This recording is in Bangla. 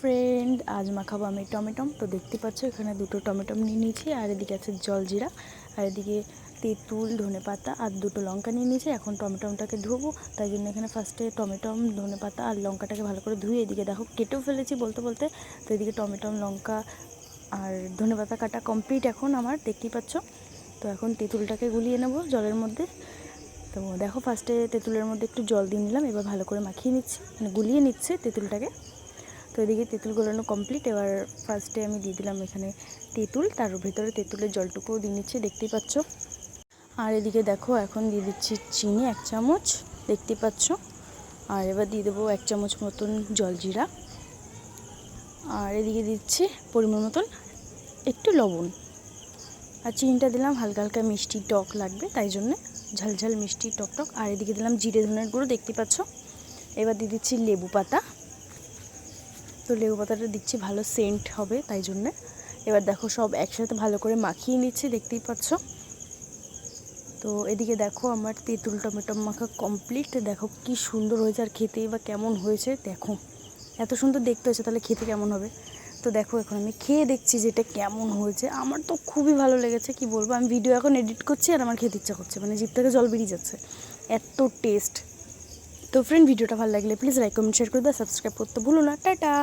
ফ্রেন্ড আজ মাখাবো আমি টমেটম। তো দেখতে পাচ্ছ, এখানে দুটো টমেটম নিয়ে নিয়েছি, আর এদিকে আছে জলজিরা আর এদিকে তেঁতুল, ধনে পাতা, আর দুটো লঙ্কা নিয়ে নিয়েছি। এখন টমেটমটাকে ধোবো, তাই জন্য এখানে ফার্স্টে টমেটম, ধনে পাতা, আর লঙ্কাটাকে ভালো করে ধুয়ে এদিকে দেখো, কেটেও ফেলেছি বলতে বলতে। তো এদিকে টমেটম, লঙ্কা, আর ধনে পাতা কাটা কমপ্লিট এখন আমার, দেখতেই পাচ্ছ। তো এখন তেঁতুলটাকে গুলিয়ে নেব জলের মধ্যে। তো দেখো ফার্স্টে তেঁতুলের মধ্যে একটু জল দিয়ে নিলাম, এবার ভালো করে মাখিয়ে নিচ্ছি মানে গুলিয়ে নিচ্ছে তেঁতুলটাকে। তো এদিকে তেঁতুল গলানো কমপ্লিট এবার ফার্স্টে আমি দিয়ে দিলাম এখানে তেঁতুল, তার ভেতরে তেঁতুলের জলটুকুও দিয়ে নিচ্ছি, দেখতেই পাচ্ছ। আর এদিকে দেখো, এখন দিয়ে দিচ্ছি চিনি এক চামচ, দেখতেই পাচ্ছ। আর এবার দিয়ে দেবো এক চামচ মতন জলজিরা। আর এদিকে দিচ্ছি পরিমাণ মতন একটু লবণ। আর চিনিটা দিলাম হালকা হালকা মিষ্টি টক লাগবে, তাই জন্যে ঝালঝাল মিষ্টি টক টক। আর এদিকে দিলাম জিরে ধনের গুঁড়ো, দেখতে পাচ্ছ। এবার দিয়ে দিচ্ছি লেবু পাতা। তো লেবু পাতাটা দিচ্ছি, ভালো সেন্ট হবে তাই জন্যে। এবার দেখো সব একসাথে ভালো করে মাখিয়ে নিচ্ছি, দেখতেই পাচ্ছ। তো এদিকে দেখো আমার তেঁতুল টমেটো মাখা কমপ্লিট দেখো কি সুন্দর হয়েছে আর খেতেই বা কেমন হয়েছে, দেখো। এত সুন্দর দেখতে হয়েছে, তাহলে খেতে কেমন হবে? তো দেখো এখন আমি খেয়ে দেখছি যে এটা কেমন হয়েছে। আমার তো খুবই ভালো লেগেছে, কি বলব? আমি ভিডিও এখন এডিট করছি আর আমার খেতে ইচ্ছা করছে মানে জিভ থেকে জল বেরিয়ে যাচ্ছে। এত টেস্ট তো ফ্রেন্ড ভিডিওটা ভালো লাগলে প্লিজ লাইক কমেন্ট শেয়ার করে দাও সাবস্ক্রাইব করতে ভুলো না। টাটা!